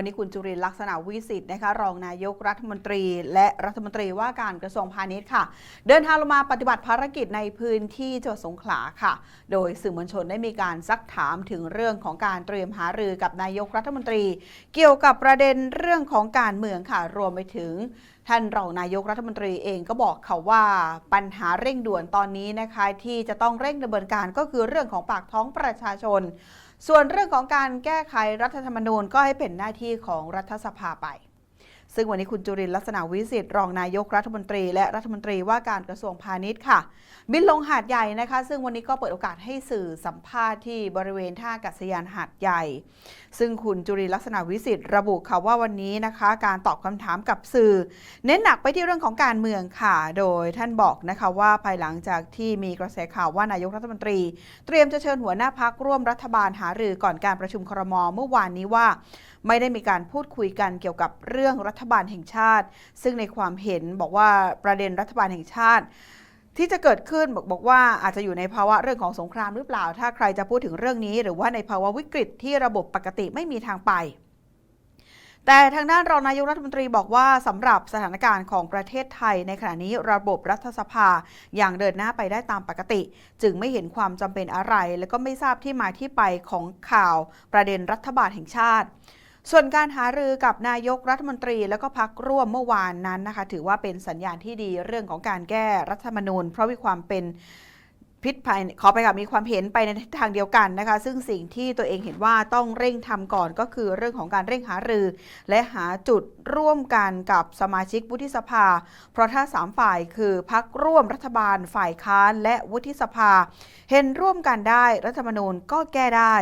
วันนี้คุณจุรินลักษณะวิสิทธิ์นะคะรองนายกรัฐมนตรี และรัฐมนตรีว่าการกระทรวงพาณิชย์ค่ะ เดินทางลงมาปฏิบัติภารกิจในพื้นที่จังหวัดสงขลาค่ะ โดยสื่อมวลชนได้มีการซักถามถึงเรื่องของการเตรียมหารือกับนายกรัฐมนตรี เกี่ยวกับประเด็นเรื่องของการเมืองค่ะรวมไปถึง ท่านรองนายกรัฐมนตรีเองก็บอกเขาว่าปัญหาเร่งด่วนตอนนี้นะคะที่จะต้องเร่งดำเนินการก็คือเรื่องของปากท้องประชาชน ส่วนเรื่องของการแก้ไขรัฐธรรมนูญก็ให้เป็นหน้าที่ของรัฐสภาไป ซึ่งวันนี้คุณจุรินลักษณะวิสิทธิ์รองนายกรัฐมนตรี และรัฐมนตรีว่าการกระทรวงพาณิชย์ค่ะ บินลงหาดใหญ่นะคะ ซึ่งวันนี้ก็เปิดโอกาสให้สื่อสัมภาษณ์ที่บริเวณท่าอากาศยานหาดใหญ่ ซึ่งคุณจุรินลักษณะวิสิทธิ์ระบุค่ะว่าวันนี้นะคะ การตอบคำถามกับสื่อ เน้นหนักไปที่เรื่องของการเมืองค่ะ โดยท่านบอกนะคะว่าภายหลังจากที่มีกระแสข่าวว่านายกรัฐมนตรี เตรียมจะเชิญหัวหน้าพักร่วมรัฐบาลหารือก่อนการประชุมครมเมื่อวานนี้ว่าไม่ได้มีการพูดคุยกันเกี่ยวกับเรื่องรัฐบาลแห่งชาติ ซึ่งในความเห็นบอกว่าประเด็นรัฐบาลแห่งชาติที่จะเกิดขึ้นบอกบอกว่าอาจจะอยู่ในภาวะเรื่องของสงครามหรือเปล่า ถ้าใครจะพูดถึงเรื่องนี้ หรือว่าในภาวะวิกฤตที่ระบบปกติไม่มีทางไป แต่ทางด้านรองนายกรัฐมนตรีบอกว่าสำหรับสถานการณ์ของประเทศไทย ในขณะนี้ระบบรัฐสภาอย่างเดินหน้าไปได้ตามปกติ จึงไม่เห็นความจำเป็นอะไร และก็ไม่ทราบที่มาที่ไปของข่าวประเด็นรัฐบาลแห่งชาติ ส่วนการหารือกับนายกรัฐมนตรีและก็พักร่วมเมื่อวานนั้นนะคะ ถือว่าเป็นสัญญาณที่ดีเรื่องของการแก้รัฐธรรมนูญเพราะมีความเป็น พิษภัยขอไปกับมีความเห็นไปในทางเดียวกันนะคะ ซึ่งสิ่งที่ตัวเองเห็นว่าต้องเร่งทำก่อนก็คือเรื่องของการเร่งหารือ และหาจุดร่วมกันกับสมาชิกวุฒิสภา เพราะถ้าสามฝ่ายคือพักร่วมรัฐบาลฝ่ายค้านและวุฒิสภา เห็นร่วมกันได้รัฐธรรมนูญก็แก้ได้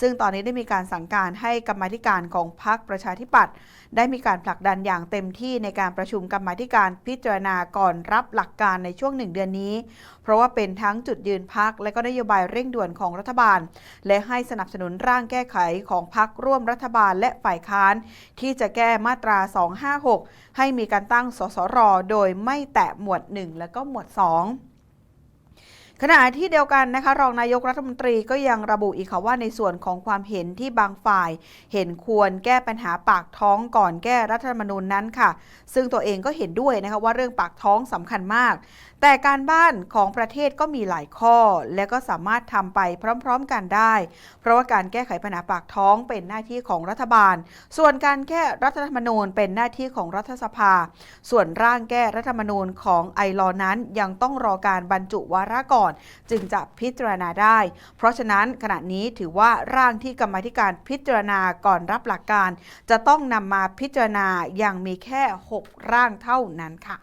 ซึ่งตอนนี้ได้มีการสั่งการให้กรรมธิการของพรรคประชาธิปัตย์ได้มีการผลักดันอย่างเต็มที่ในการประชุมกรรมธิการพิจารณาก่อนรับหลักการในช่วงหนึ่งเดือนนี้ เพราะว่าเป็นทั้งจุดยืนพัก และก็นโยบายเร่งด่วนของรัฐบาล และให้สนับสนุนร่างแก้ไขของพักร่วมรัฐบาลและฝ่ายค้าน ที่จะแก้มาตรา 256 ให้มีการตั้งสสร โดยไม่แตะหมวด 1 และก็หมวด 2 ขณะที่เดียวกันนะคะรองนายกรัฐมนตรีก็ยังระบุอีกค่ะว่าในส่วนของความเห็นที่บางฝ่าย เห็นควรแก้ปัญหาปากท้องก่อนแก้รัฐธรรมนูญนั้นค่ะ ซึ่งตัวเองก็เห็นด้วยนะคะว่าเรื่องปากท้องสำคัญมาก แต่การบ้านของประเทศก็มีหลายข้อ และก็สามารถทำไปพร้อมๆกันได้ เพราะว่าการแก้ไขปัญหาปากท้องเป็นหน้าที่ของรัฐบาล ส่วนการแก้รัฐธรรมนูญเป็นหน้าที่ของรัฐสภา ส่วนร่างแก้รัฐธรรมนูญของไอรอนั้นยังต้องรอการบรรจุวาระก่อนจึงจะพิจารณาได้ เพราะฉะนั้นขณะนี้ถือว่าร่างที่กรรมธิการพิจารณาก่อนรับหลักการ จะต้องนำมาพิจารณาอย่างมีแค่ 6 ร่างเท่านั้นค่ะ